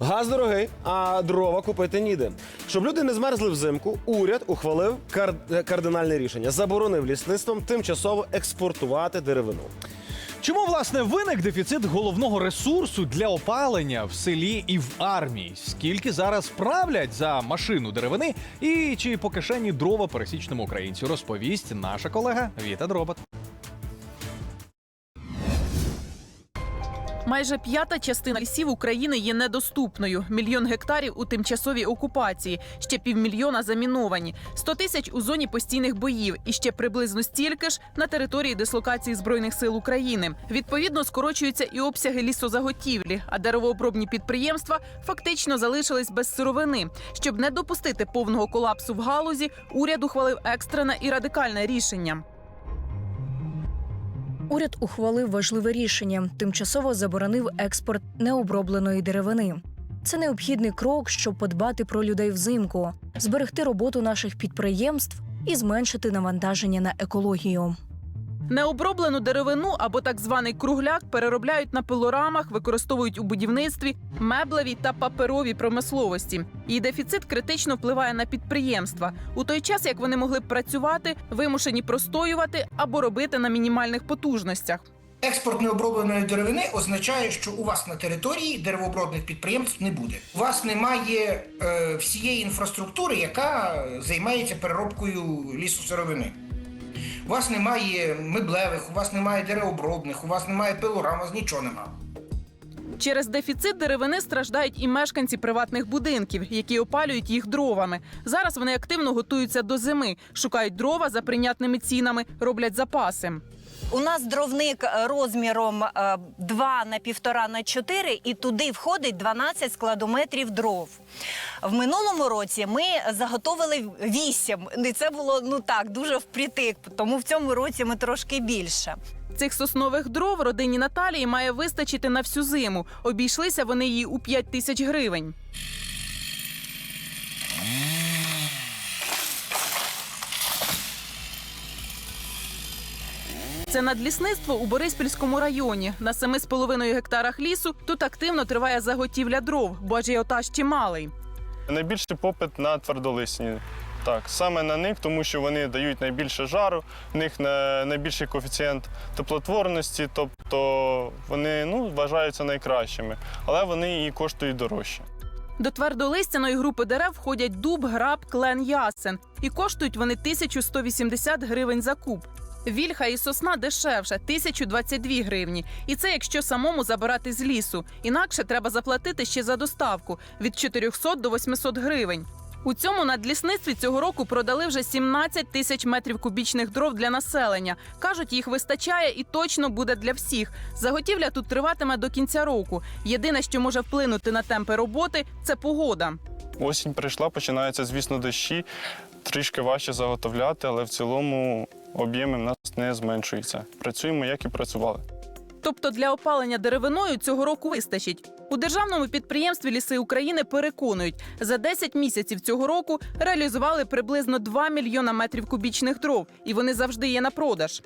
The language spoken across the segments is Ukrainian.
Газ дорогий, а дрова купити ніде. Щоб люди не змерзли взимку, уряд ухвалив кар- е, кардинальне рішення. Заборонив лісництвом тимчасово експортувати деревину. Чому власне виник дефіцит головного ресурсу для опалення в селі і в армії? Скільки зараз правлять за машину деревини, і чи по кишені дрова пересічному українцю розповість наша колега Віта Дробот. Майже п'ята частина лісів України є недоступною. Мільйон гектарів у тимчасовій окупації, ще півмільйона заміновані, 100 тисяч у зоні постійних боїв і ще приблизно стільки ж на території дислокації збройних сил України. Відповідно, скорочуються і обсяги лісозаготівлі, а деревообробні підприємства фактично залишились без сировини. Щоб не допустити повного колапсу в галузі, уряд ухвалив екстрене і радикальне рішення. Уряд ухвалив важливе рішення: тимчасово заборонив експорт необробленої деревини. Це необхідний крок, щоб подбати про людей взимку, зберегти роботу наших підприємств і зменшити навантаження на екологію. Необроблену деревину або так званий кругляк переробляють на пилорамах, використовують у будівництві, меблевій та паперовій промисловості. Її дефіцит критично впливає на підприємства у той час, як вони могли б працювати, вимушені простоювати або робити на мінімальних потужностях. Експорт необробленої деревини означає, що у вас на території деревообробних підприємств не буде. У вас немає е, всієї інфраструктури, яка займається переробкою лісосировини. У вас немає меблевих, у вас немає деревообробних, у вас немає пилорам, у вас нічого немає. Через дефіцит деревини страждають і мешканці приватних будинків, які опалюють їх дровами. Зараз вони активно готуються до зими, шукають дрова за прийнятними цінами, роблять запаси. У нас дровник е, розміром е, 2 на 1,5 на 4 і туди входить 12 складометрів дров. В минулому році ми заготовили 8. І це було ну так дуже впритик, тому в цьому році ми трошки більше. Цих соснових дров родині Наталії має вистачити на всю зиму. Обійшлися вони їй у 5 тисяч гривень. Це надлісництво у Бориспільському районі. На 7,5 гектарах лісу тут активно триває заготівля дров, бо ажіотаж чималий. Найбільший попит на твердолисні. Так, саме на них, тому що вони дають найбільше жару, в них найбільший коефіцієнт теплотворності, тобто вони ну, вважаються найкращими, але вони і коштують дорожче. До твердолистяної групи дерев входять дуб, граб, клен, ясен. І коштують вони 1180 гривень за куб. Вільха і сосна дешевше 1022 гривні. І це якщо самому забирати з лісу. Інакше треба заплатити ще за доставку від 400 до 800 гривень. У цьому надлісництві цього року продали вже 17 тисяч метрів кубічних дров для населення. Кажуть, їх вистачає і точно буде для всіх. Заготівля тут триватиме до кінця року. Єдине, що може вплинути на темпи роботи, це погода. Осінь прийшла, починаються, звісно, дощі. Трішки важче заготовляти, але в цілому об'єми в нас не зменшуються. Працюємо, як і працювали. Тобто для опалення деревиною цього року вистачить. У державному підприємстві Ліси України переконують, за 10 місяців цього року реалізували приблизно 2 мільйона метрів кубічних дров, і вони завжди є на продаж.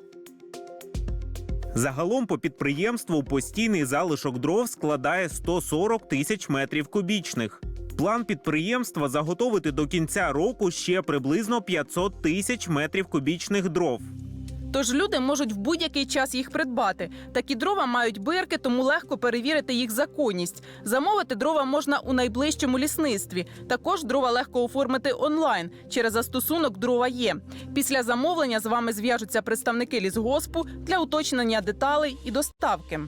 Загалом по підприємству постійний залишок дров складає 140 тисяч метрів кубічних. План підприємства заготовити до кінця року ще приблизно 500 тисяч метрів кубічних дров. Тож люди можуть в будь-який час їх придбати. Такі дрова мають бирки, тому легко перевірити їх законність. Замовити дрова можна у найближчому лісництві. Також дрова легко оформити онлайн через застосунок Дрова є. Після замовлення з вами зв'яжуться представники лісгоспу для уточнення деталей і доставки.